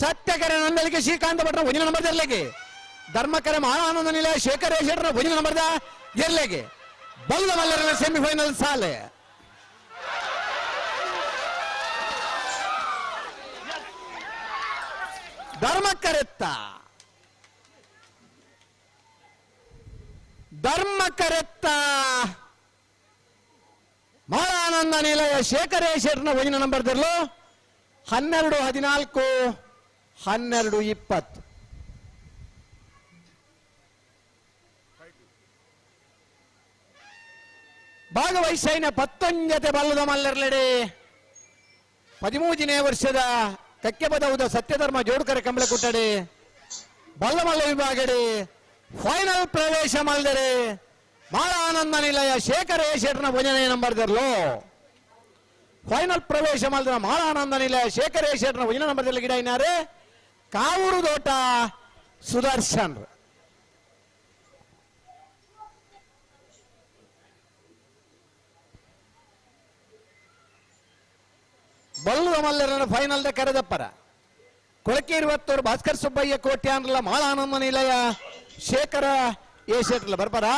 ಸತ್ಯಕರೆ ನಂದಲಿಗೆ ಶ್ರೀಕಾಂತ ಭಟ್ರ ಒಂದಿನ ನಂಬರ್ ಇರ್ಲಿಕ್ಕೆ. ಧರ್ಮಕರೆ ಮಹಾನಂದ ನಿಲಯ ಶೇಖರ ಶೆಟ್ಟರ ಒಂದಿನ ನಂಬರ್ದ ಇರ್ಲಿಕ್ಕೆ. ಬಲ್ಲದ ಮಲ್ಲರ ಸೆಮಿಫೈನಲ್ ಸಾಲೆ. ಧರ್ಮಕರೆತ್ತ. ಧರ್ಮಕರೆತ್ತ. ಮಹಾನಂದ ನಿಲಯ ಶೇಖರೇಶ್ವರನ ಒಂದಿನ ನಂಬರ್ ತರಲು ಹನ್ನೆರಡು ಹದಿನಾಲ್ಕು. ಹನ್ನೆರಡು ಇಪ್ಪತ್ತು. ಭಾಗವಹಿಸೈನ ಪತ್ತೊಂಜತೆ ಬಲ್ಲದ ಮಲ್ಲರ್ಲೆಡೆ. ಪದಿಮೂಜನೇ ವರ್ಷದ ಕಕ್ಕೆಬದೌದ ಸತ್ಯಧರ್ಮ ಜೋಡುಕರ ಕಂಬಳ ಕುಟ್ಟಡೆ. ಬಲ್ಲಮಲ್ಲ ವಿಭಾಗಡೆ ಫೈನಲ್ ಪ್ರವೇಶ ಮಲ್ದರೆ ಬಹಳ ಆನಂದ ನಿಲಯ ಶೇಖರೇಶ್ವರನ ಭಜನೆ ನಂಬರ್ ತರಲು ಫೈನಲ್ ಪ್ರವೇಶ ಮಾಡಿದ ಆನಂದ ನಿಲಯ ಶೇಖರೇಶ್ವರನ ಭಜನೆ ನಂಬರ್ ಗಿಡ ಇನ್ನಾರೆ. ಕಾವೂರು ದೋಟ ಸುದರ್ಶನ್. ಬಲ್ಲುವ ಮಲ್ಲರನ್ನು ಫೈನಲ್ ದ ಕರೆದಪ್ಪರ ಕೊಳಕೆ ಇರುವತ್ತೋರು ಭಾಸ್ಕರ್ ಸುಬ್ಬಯ್ಯ ಕೋಟ್ಯಾನ್ರಲ್ಲ ಆನಂದ ನಿಲಯ ಶೇಖರ ಏ ಶೆಟ್ರಲ್ಲ ಬರ್ಬಾರಾ